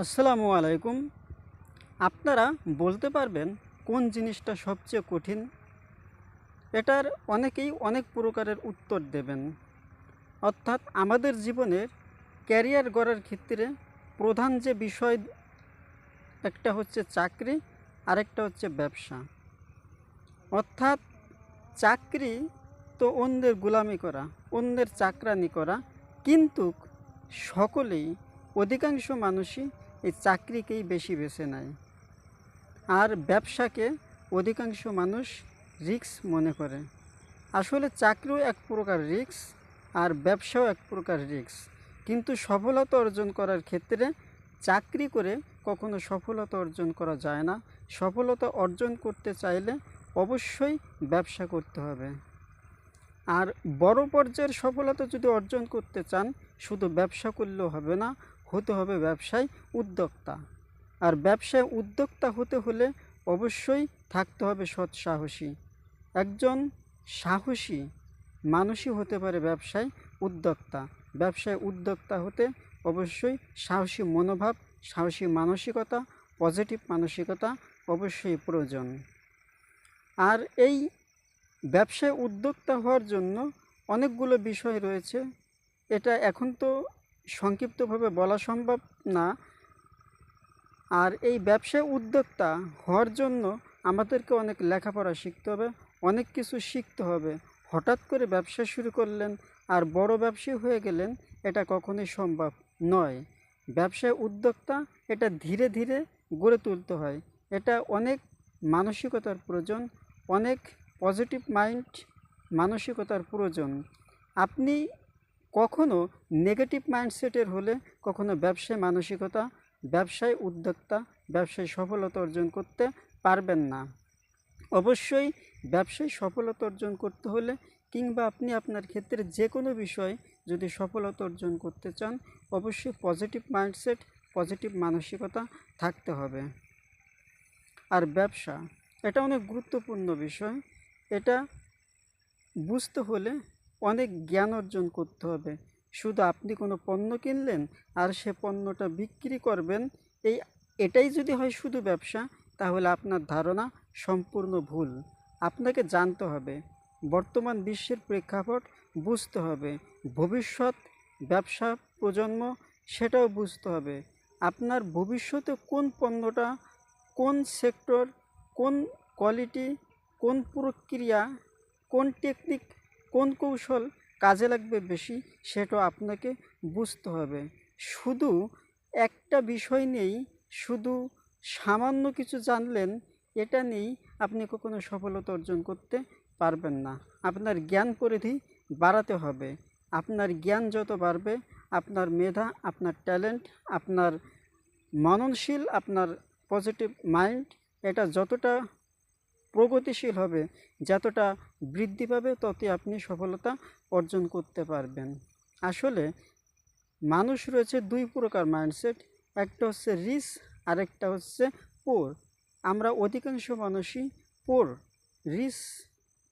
আসসালামু আলাইকুম। আপনারা বলতে পারবেন কোন জিনিসটা সবচেয়ে কঠিন? এটার অনেকেই অনেক প্রকারের উত্তর দেবেন। অর্থাৎ আমাদের জীবনের ক্যারিয়ার গড়ার ক্ষেত্রে প্রধান যে বিষয় একটা হচ্ছে চাকরি, আরেকটা হচ্ছে ব্যবসা। অর্থাৎ চাকরি তো অন্যের গোলামি করা, অন্যের চাকরানি করা, কিন্তু সকলেই অধিকাংশ মানুষই এই চাকরিকেই বেশি বেছে নেয়। আর ব্যবসাকে অধিকাংশ মানুষ রিস্ক মনে করে। আসলে চাকরিও এক প্রকার রিস্ক আর ব্যবসাও এক প্রকার রিস্ক। কিন্তু সফলতা অর্জন করার ক্ষেত্রে চাকরি করে কখনো সফলতা অর্জন করা যায় না। সফলতা অর্জন করতে চাইলে অবশ্যই ব্যবসা করতে হবে। আর বড় পর্যায়ের সফলতা যদি অর্জন করতে চান, শুধু ব্যবসা করলেও হবে না হতে হবে ব্যবসায় উদ্যোক্তা। আর ব্যবসায় উদ্যোক্তা হতে হলে অবশ্যই থাকতে হবে সৎ সাহসী। একজন সাহসী মানুষই হতে পারে ব্যবসায় উদ্যোক্তা। ব্যবসায় উদ্যোক্তা হতে অবশ্যই সাহসী মনোভাব, সাহসী মানসিকতা, পজিটিভ মানসিকতা অবশ্যই প্রয়োজন। আর এই ব্যবসায় উদ্যোক্তা হওয়ার জন্য অনেকগুলো বিষয় রয়েছে। এটা এখন তো সংক্ষিপ্তভাবে বলা সম্ভব না। আর এই ব্যবসায় উদ্যোক্তা হওয়ার জন্য আমাদেরকে অনেক লেখাপড়া শিখতে হবে, অনেক কিছু শিখতে হবে। হঠাৎ করে ব্যবসা শুরু করলেন আর বড় ব্যবসায়ী হয়ে গেলেন, এটা কখনোই সম্ভব নয়। ব্যবসায় উদ্যোক্তা এটা ধীরে ধীরে গড়ে তুলতে হয়। এটা অনেক মানসিকতার প্রয়োজন, অনেক পজিটিভ মাইন্ড মানসিকতার প্রয়োজন। আপনি কখনো নেগেটিভ মাইন্ডসেটের হলে কখনো ব্যবসায় মানসিকতা, ব্যবসায় উদ্যোক্তা, ব্যবসায় সফলতা অর্জন করতে পারবেন না। অবশ্যই ব্যবসায় সফলতা অর্জন করতে হলে কিংবা আপনি আপনার ক্ষেত্রে যে কোনো বিষয়ে যদি সফলতা অর্জন করতে চান, অবশ্যই পজিটিভ মাইন্ডসেট পজিটিভ মানসিকতা থাকতে হবে। আর ব্যবসা, এটা অনেক গুরুত্বপূর্ণ বিষয়। এটা বুঝতে হলে অনেক জ্ঞান অর্জন করতে হবে। শুধু আপনি কোনো পণ্য কিনলেন আর সে পণ্যটা বিক্রি করবেন, এই, এটাই যদি হয় শুধু ব্যবসা, তাহলে আপনার ধারণা সম্পূর্ণ ভুল। আপনাকে জানতে হবে, বর্তমান বিশ্বের প্রেক্ষাপট বুঝতে হবে, ভবিষ্যৎ, ব্যবসা, প্রজন্ম, সেটাও বুঝতে হবে। আপনার ভবিষ্যতে কোন পণ্যটা, কোন সেক্টর, কোন কোয়ালিটি, কোন প্রক্রিয়া, কোন টেকনিক কোন কৌশল কাজে লাগবে বেশি সেটা আপনাকে বুঝতে হবে। শুধু একটা বিষয় নেই শুধু সামান্য কিছু জানলেন, এটা নেই আপনি কখনো সফলতা অর্জন করতে পারবেন না। আপনার জ্ঞান পরিধি বাড়াতে হবে। আপনার জ্ঞান যত বাড়বে, আপনার মেধা, আপনার ট্যালেন্ট, আপনার মননশীল, আপনার পজিটিভ মাইন্ড, এটা যতটা প্রগতিশীল হবে। যতটা বৃদ্ধি পাবে, ততই আপনি সফলতা অর্জন করতে পারবেন। আসলে মানুষ রয়েছে দুই প্রকার মাইন্ডসেট একটা হচ্ছে রিস আরেকটা হচ্ছে পোর আমরা অধিকাংশ মানুষই পোর রিস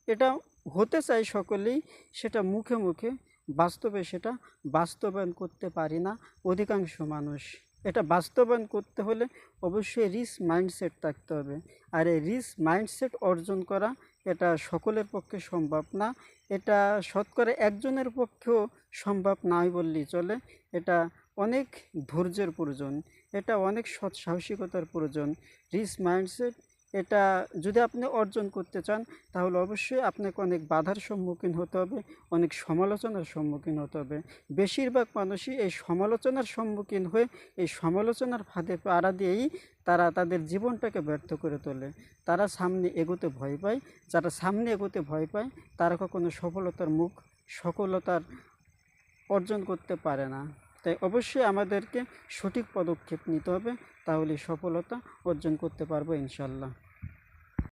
এটা হতে চাই সকলেই, সেটা মুখে মুখে, বাস্তবে সেটা বাস্তবায়ন করতে পারি না অধিকাংশ মানুষ। এটা বাস্তবায়ন করতে হলে অবশ্যই রিস মাইন্ডসেট থাকতে হবে। আর এই রিস মাইন্ডসেট অর্জন করা এটা সকলের পক্ষে সম্ভব না। এটা শতকরা একজনের পক্ষেও সম্ভব নাই বললেই চলে। এটা অনেক ধৈর্যের প্রয়োজন। এটা অনেক সৎ সাহসিকতার প্রয়োজন। রিস মাইন্ডসেট এটা যদি আপনি অর্জন করতে চান, তাহলে অবশ্যই আপনাকে অনেক বাধার সম্মুখীন হতে হবে, অনেক সমালোচনার সম্মুখীন হতে হবে। বেশিরভাগ মানুষই এই সমালোচনার সম্মুখীন হয়ে এই সমালোচনার ফাঁদে পাড়া দিয়েই তারা তাদের জীবনটাকে ব্যর্থ করে তোলে। তারা সামনে এগোতে ভয় পায়, যারা সামনে এগোতে ভয় পায়, তারা কখনো সফলতার মুখ, সফলতার অর্জন করতে পারে না। তাই অবশ্যই আমাদেরকে সঠিক পদক্ষেপ নিতে হবে তাহলে সফলতা অর্জন করতে পারব ইনশাল্লাহ